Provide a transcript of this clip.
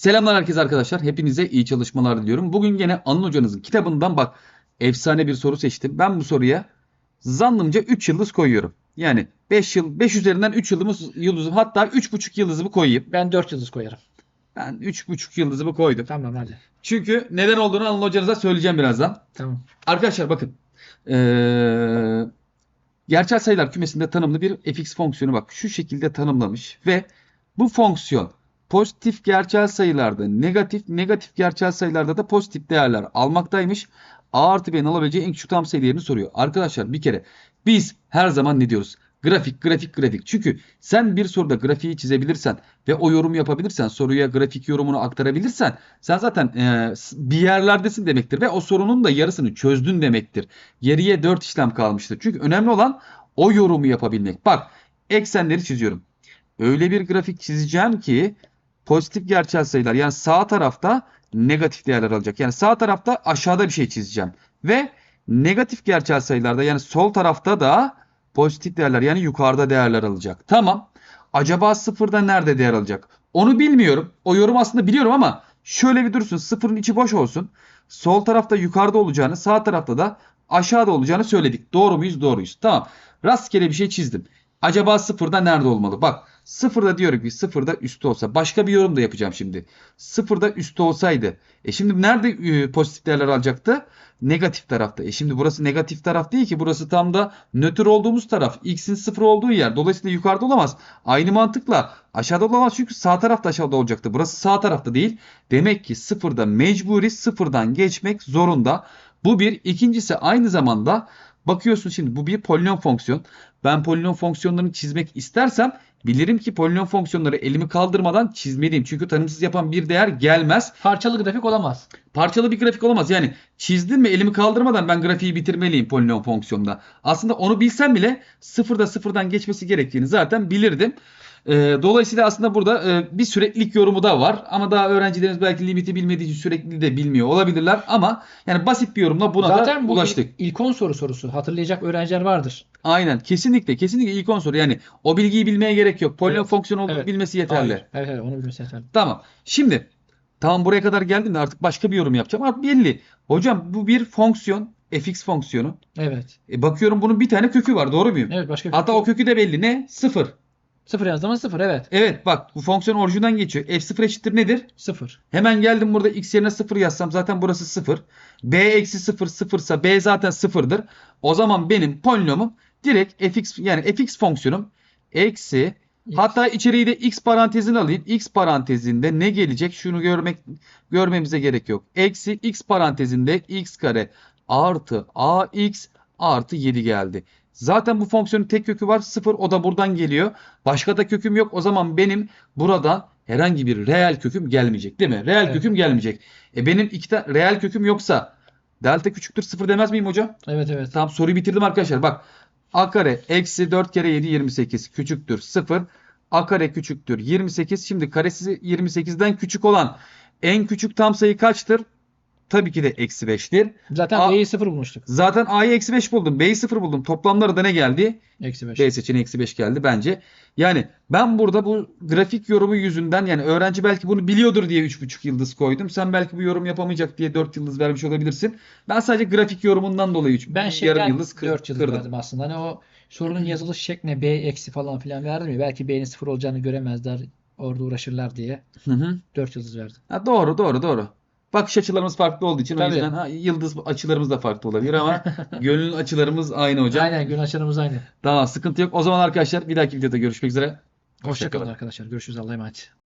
Selamlar herkese arkadaşlar. Hepinize iyi çalışmalar diliyorum. Bugün gene Anıl hocanızın kitabından bak efsane bir soru seçtim. Ben bu soruya zannımca 3 yıldız koyuyorum. Yani 5 yıl 5 üzerinden 3 yıldızımız yıldızım hatta 3,5 yıldızımı koyayım. Ben 4 yıldız koyarım. Ben 3,5 yıldızımı koydum. Tamam hadi. Çünkü neden olduğunu Anıl hocanıza söyleyeceğim birazdan. Tamam. Arkadaşlar bakın. Ee, gerçel sayılar kümesinde tanımlı bir fx fonksiyonu bak şu şekilde tanımlamış ve bu fonksiyon pozitif gerçel sayılarda negatif, negatif gerçel sayılarda da pozitif değerler almaktaymış. A artı B'nin alabileceği en küçük tam sayı değerini soruyor. Arkadaşlar bir kere biz her zaman ne diyoruz? Grafik, grafik, grafik. Çünkü sen bir soruda grafiği çizebilirsen ve o yorumu yapabilirsen, soruya grafik yorumunu aktarabilirsen sen zaten e, bir yerlerdesin demektir ve o sorunun da yarısını çözdün demektir. Geriye 4 işlem kalmıştır. Çünkü önemli olan o yorumu yapabilmek. Bak eksenleri çiziyorum. Öyle bir grafik çizeceğim ki pozitif gerçel sayılar yani sağ tarafta negatif değerler alacak. Yani sağ tarafta aşağıda bir şey çizeceğim. Ve negatif gerçel sayılarda yani sol tarafta da pozitif değerler yani yukarıda değerler alacak. Tamam. Acaba sıfırda nerede değer alacak? Onu bilmiyorum. O yorum aslında biliyorum ama şöyle bir dursun. Sıfırın içi boş olsun. Sol tarafta yukarıda olacağını, sağ tarafta da aşağıda olacağını söyledik. Doğru muyuz? Doğruyuz. Tamam. Rastgele bir şey çizdim. Acaba sıfırda nerede olmalı? Bak sıfırda diyorum ki sıfırda üstte olsa. Başka bir yorum da yapacağım şimdi. Sıfırda üstte olsaydı. E şimdi nerede e, pozitif değerler alacaktı? Negatif tarafta. E şimdi burası negatif taraf değil ki. Burası tam da nötr olduğumuz taraf. X'in sıfır olduğu yer. Dolayısıyla yukarıda olamaz. Aynı mantıkla aşağıda olamaz. Çünkü sağ tarafta aşağıda olacaktı. Burası sağ tarafta değil. Demek ki sıfırda mecburi sıfırdan geçmek zorunda. Bu bir. İkincisi aynı zamanda bakıyorsun şimdi bu bir polinom fonksiyon. Ben polinom fonksiyonlarını çizmek istersem bilirim ki polinom fonksiyonları elimi kaldırmadan çizmeliyim. Çünkü tanımsız yapan bir değer gelmez. Parçalı grafik olamaz. Parçalı bir grafik olamaz. Yani çizdim mi elimi kaldırmadan ben grafiği bitirmeliyim polinom fonksiyonda. Aslında onu bilsem bile sıfırda sıfırdan geçmesi gerektiğini zaten bilirdim. Ee, dolayısıyla aslında burada e, bir süreklilik yorumu da var. Ama daha öğrencilerimiz belki limiti bilmediği için sürekliliği de bilmiyor olabilirler. Ama yani basit bir yorumla buna Zaten da bu ulaştık. il- ilk 10 soru sorusu. Hatırlayacak öğrenciler vardır. Aynen. Kesinlikle. Kesinlikle ilk unsur. Yani o bilgiyi bilmeye gerek yok. Polinom Evet. fonksiyonu olduğunu Evet. bilmesi yeterli. Hayır. Evet evet onu bilmesi yeterli. Tamam. Şimdi tamam buraya kadar geldim de artık başka bir yorum yapacağım. Artık belli. Hocam bu bir fonksiyon. fx fonksiyonu. Evet. E, bakıyorum bunun bir tane kökü var. Doğru muyum? Evet başka Hatta o kökü de belli. Ne? Sıfır. Sıfır yazdığımız sıfır evet. Evet bak bu fonksiyon orijinal geçiyor. f0 eşittir nedir? Sıfır. Hemen geldim burada x yerine 0 yazsam zaten burası 0. b eksi 0 sıfırsa b zaten 0'dır. O zaman benim polinomum direkt fx yani fx fonksiyonum eksi X. hatta içeriği de x parantezine alayım. x parantezinde ne gelecek? Şunu görmek görmemize gerek yok. Eksi x parantezinde x kare artı ax artı 7 geldi. Zaten bu fonksiyonun tek kökü var 0 o da buradan geliyor. Başka da köküm yok. O zaman benim buradan herhangi bir reel köküm gelmeyecek değil mi? Reel Evet. köküm gelmeyecek. E benim iki tane reel köküm yoksa delta küçüktür 0 demez miyim hocam? Evet evet. Tamam soruyu bitirdim arkadaşlar. Bak a kare eksi 4 kere 7 28 küçüktür 0. a kare küçüktür 28. Şimdi karesi 28'den küçük olan en küçük tam sayı kaçtır? Tabii ki de eksi 5'tir. Zaten A- B'yi sıfır bulmuştuk. Zaten a'yı eksi 5 buldum. b'yi 0 buldum. Toplamları da ne geldi? Eksi beş. B seçeneği eksi 5 geldi bence. Yani ben burada bu grafik yorumu yüzünden yani öğrenci belki bunu biliyordur diye 3,5 yıldız koydum. Sen belki bu yorum yapamayacak diye 4 yıldız vermiş olabilirsin. Ben sadece grafik yorumundan dolayı 3, Ben yarım yıldız kır- 4 yıldız kırdım. verdim aslında. Hani o sorunun yazılış şekline B eksi falan filan verdim ya. Belki B'nin sıfır olacağını göremezler. Orada uğraşırlar diye. Hı hı. 4 yıldız verdim. Ha, doğru doğru doğru. Bakış açılarımız farklı olduğu için o Tabii. yüzden ha, yıldız açılarımız da farklı olabilir ama gönül açılarımız aynı hocam. Aynen gün açanımız aynı. Tamam sıkıntı yok. O zaman arkadaşlar bir dahaki videoda görüşmek üzere. Hoşçakalın arkadaşlar. Görüşürüz. Allah'a emanet.